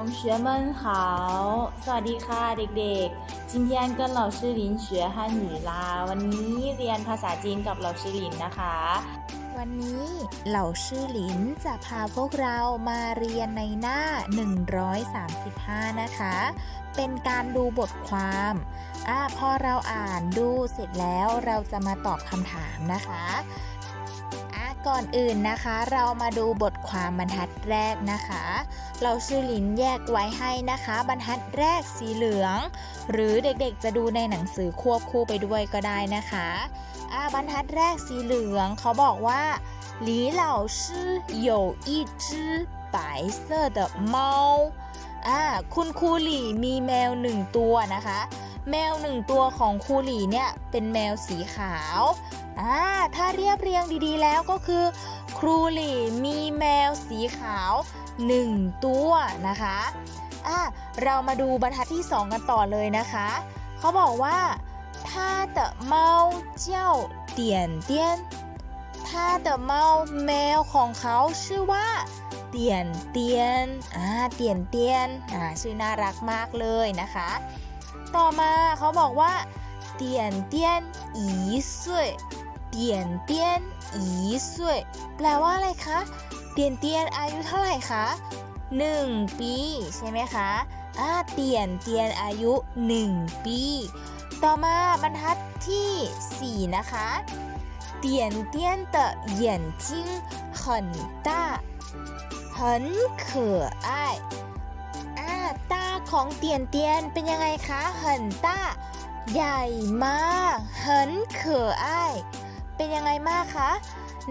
同学们好，สวัสดีค่ะเด็กๆ今天跟老师林学汉语啦วันนี้เรียนภาษาจีนกับ老师林นะคะ วันนี้เหล่าชื่อหลินจะพาพวกเรามาเรียนในหน้า 135 นะคะ เป็นการดูบทความอ่าพอเราอ่านดูเสร็จแล้วเราจะมาตอบคำถามนะคะอ่ะ ก่อนอื่นนะคะ เรามาดูบทความบรรทัดแรกนะคะ เราชื่อหลินแยกไว้ให้นะคะ บรรทัดแรกสีเหลือง หรือเด็กๆจะดูในหนังสือควบคู่ไปด้วยก็ได้นะคะ อ่าบรรทัดแรกสีเหลืองเขาบอกว่าหลีเหล่าชื่อ有一只白色的猫อ่าคุณครูหลี่มีแมวหนึ่งตัวนะคะ แมวหนึ่งตัวของครูหลี่เนี่ยเป็นแมวสีขาว ่าถ้าเรียบเรียงดีๆแล้วก็คือ ครูหลี่มีแมวสีขาวหนึ่งตัวนะคะอะเรามาดูบรรทัดที่สองกันต่อเลยนะคะ เขาบอกว่าถ้าแต่เมาเจ้าเตียนเตียนถ้าแต่เมาแมวของเขาชื่อว่าเตียนเตียนอ่าเตียนเตียนอ่าชื่อน่ารักมากเลยนะคะ ต่อมาเขาบอกว่าเตียนเตียนอีสุย เตียนเตียนอี岁แปลว่าอะไรคะเตียนเตียนอายุเท่าไหร่คะหนึ่งปีใช่ไหมคะอ่าเตียนเตียนอายุหนึ่งปี ต่อมาบรรทัดที่ 4 นะคะ点点的眼睛很大很可爱อ่าตาของเตียนเตียนเป็นยังไงคะ很大ใหญ่มาก很可爱 เป็นยังไงมากคะ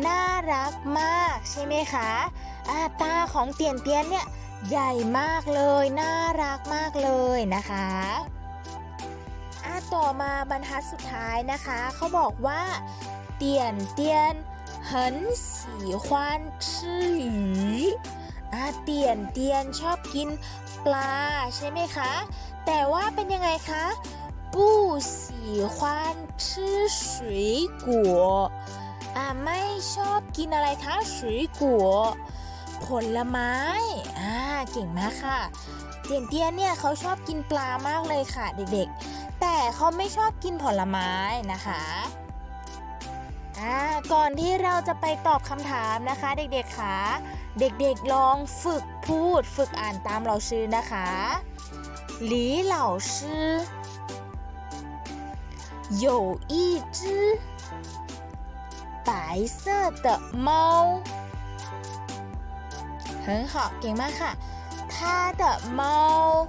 น่ารักมากใช่ไหมคะอ่าตาของเตียนเตียนเนี่ยใหญ่มากเลย น่ารักมากเลยนะคะ อ่ะต่อมาบรรทัดสุดท้ายนะคะ เขาบอกว่าเตียนเตียน很喜欢吃鱼อ่ะเตียนเตียนชอบกินปลาใช่ไหมคะ แต่ว่าเป็นยังไงคะ不 喜欢吃水果อ่ะไม่ชอบกินอะไรคะ水果ผลไม้อ่าเก่งมากค่ะ เตียนเตียนเนี่ยเขาชอบกินปลามากเลยค่ะเด็กๆ แต่เขาไม่ชอบกินผลไม้นะคะอ่าก่อนที่เราจะไปตอบคำถามนะคะ เด็กๆค่ะ เด็กๆลองฝึกพูดฝึกอ่านตามเราชื่อนะคะหลีเหล่าชื่อ 有一只白色的猫很好给妈看它的猫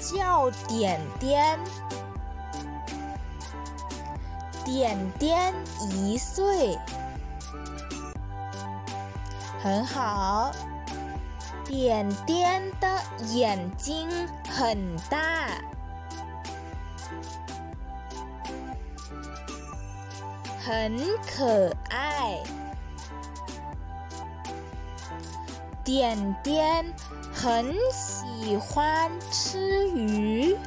叫点点点点一岁。很好点点的眼睛很大。很可爱。点点很喜欢吃鱼，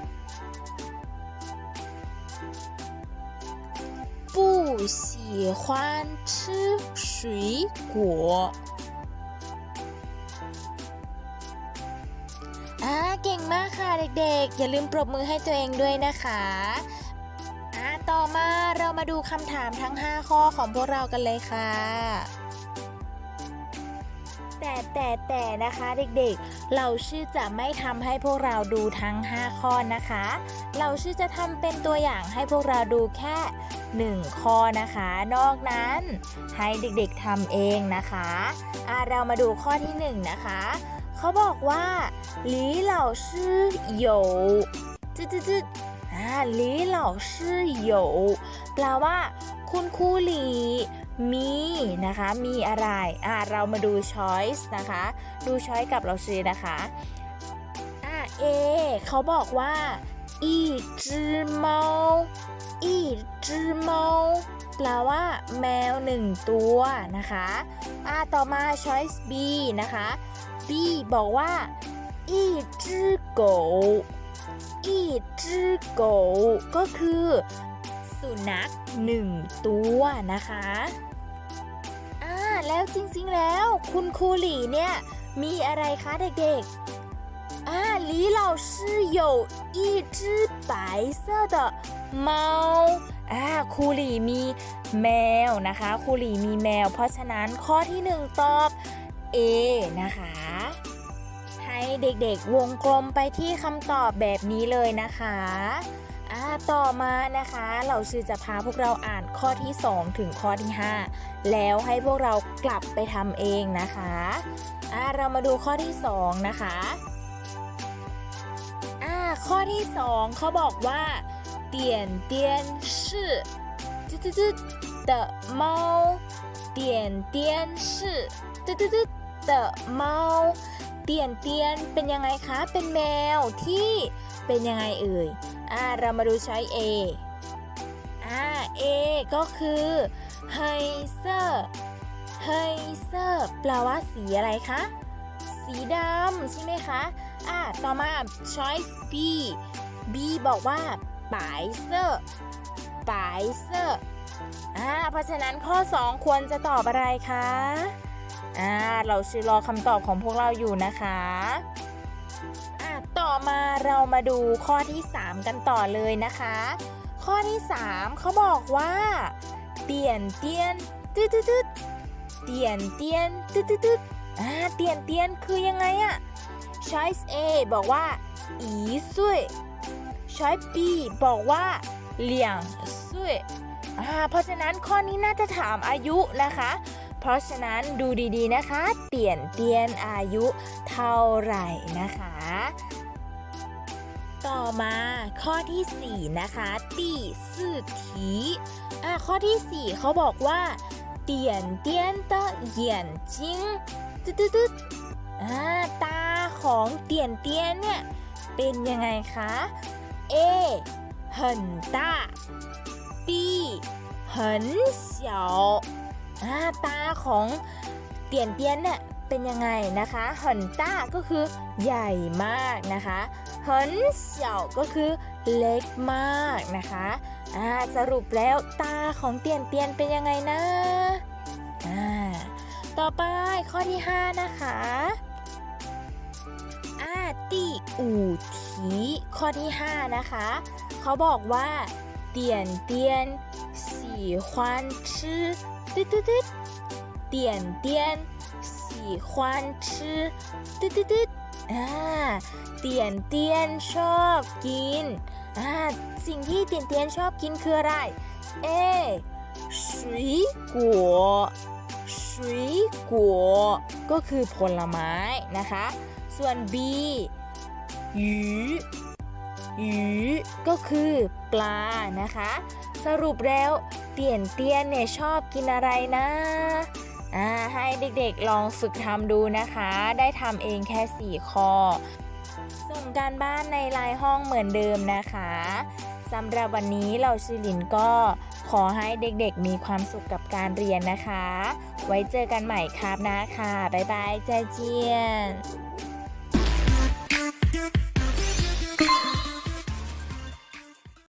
不喜欢吃水果。อ่าเก่งมากค่ะเด็กๆ อย่าลืมปรบมือให้ตัวเองด้วยนะคะอ่าต่อ มาเรามาดูคำถามทั้ง 5 ข้อของพวกเรากันเลยค่ะ แต่แต่แต่นะคะเด็กๆ เราชื่อจะไม่ทำให้พวกเราดูทั้ง 5 ข้อนะคะ เราชื่อจะทำเป็นตัวอย่างให้พวกเราดูแค่ 1 ข้อนะคะ นอกนั้นให้เด็กๆทำเองนะคะอะเรามาดูข้อที่ 1 นะคะ เขาบอกว่าหลีเหล่าชื่อหยจืด หลีเหล่าชื่อหยแปลว่า คุณครูหลีมีนะคะ มีอะไรอ่าเรามาดู choice นะคะ ดู choice กับเราซื้อนะคะอ่า A เขาบอกว่าอีจืเมาอีจืเมาแปลว่า แมวหนึ่งตัวนะคะอ่าต่อมา choice B นะคะ B บอกว่าอีจืโก อีจืโกก็คือ สุนัขหนึ่งตัวนะคะ อ่า แล้วจริงๆแล้ว คุณครูหลีเนี่ย มีอะไรคะเด็กๆอ่า李老师有一只白色的猫อ่าครูหลีมีแมวนะคะครูหลีมีแมว เพราะฉะนั้นข้อที่หนึ่งตอบ A นะคะ ให้ เด็กๆวงกลมไปที่คำตอบแบบนี้เลยนะคะอ่าต่อมานะคะเราชื่อจะพาพวกเราอ่านข้อที่ 2 ถึงข้อที่ 5 แล้วให้พวกเรากลับไปทำเองนะคะอ่าเรามาดูข้อที่ 2 นะคะอ่าข้อที่ 2 เขาบอกว่าเตียนเตียนชื่อตึ๊ดตึ๊ดตึ๊ด的猫点点是ตึ๊ดตึ๊ดตึ๊ด的猫 เตียนเตียนเป็นยังไงคะ เป็นแมวที่เป็นยังไงเอ่ยอ่าเรามาดูช้อย A อ่า A ก็คือเฮเซอร์เฮเซอร์แปลว่าสีอะไรคะ สีดำใช่ไหมคะอ่าต่อมา choice B B บอกว่าปายเซอร์ปายเซอร์อ่าเพราะฉะนั้นข้อ 2 ควรจะตอบอะไรคะ อ่าเราชื่อรอคำตอบของพวกเราอยู่นะคะอะต่อมาเรามาดูข้อที่ 3 กันต่อเลยนะคะ ข้อที่ 3เขาบอกว่าเตียนเตียนตึ๊ดตึ๊ดตึ๊ดเตียนเตียนตึ๊ดตึ๊ดตึ๊ดอ่าเตียนเตียนคือยังไงอะ choice A บอกว่าอีซุย choice B บอกว่าเหลี่ยงซุยอ่าเพราะฉะนั้นข้อนี้น่าจะถามอายุนะคะ เพราะฉะนั้นดูดีๆนะคะ เตียนเตียนอายุเท่าไหร่นะคะ ต่อมาข้อที่ 4 นะคะตีสื่อถีอ่ะข้อที่ 4 เขาบอกว่า เตียนเตียน的眼睛ตึ๊ดตึ๊ดตึ๊ดอ่าตาของเตียนเตียนเนี่ย เป็นยังไงคะ A 很大 B 很小อ่า ตาของเตียนเตียนเนี่ยเป็นยังไงนะคะหันต้าก็คือใหญ่มากนะคะหันเสี่ยวก็คือเล็กมากนะคะสรุปแล้วตาของเตียนเตียนเป็นยังไงนะต่อไปข้อที่ 5 นะคะอาตีอูทีข้อที่ 5 นะคะ เขาบอกว่า เตียนเตียนสีควันชื่อ ตึ๊ดตึ๊ดตึ๊ดเตียนเตียน喜欢吃ตึ๊ดตึ๊ดตึ๊ดอ่าเตียนเตียนชอบกินอ่าสิ่งที่เตียนเตียนชอบกินคืออะไร A 水果水果ก็คือผลไม้นะคะ ส่วน B หยูหยูก็คือปลานะคะ สรุปแล้ว เตียนเตียนเนี่ยชอบกินอะไรนะอ่าให้เด็กๆลองฝึกทำดูนะคะ ได้ทำเองแค่ 4 ข้อ ส่งการบ้านในลน์ห้องเหมือนเดิมนะคะสำหรับวันนี้เราชื่อหลินก็ขอให้เด็กๆมีความสุขกับการเรียนนะคะ ไว้เจอกันใหม่ครับนะค่ะบ๊ายบายใจเจียน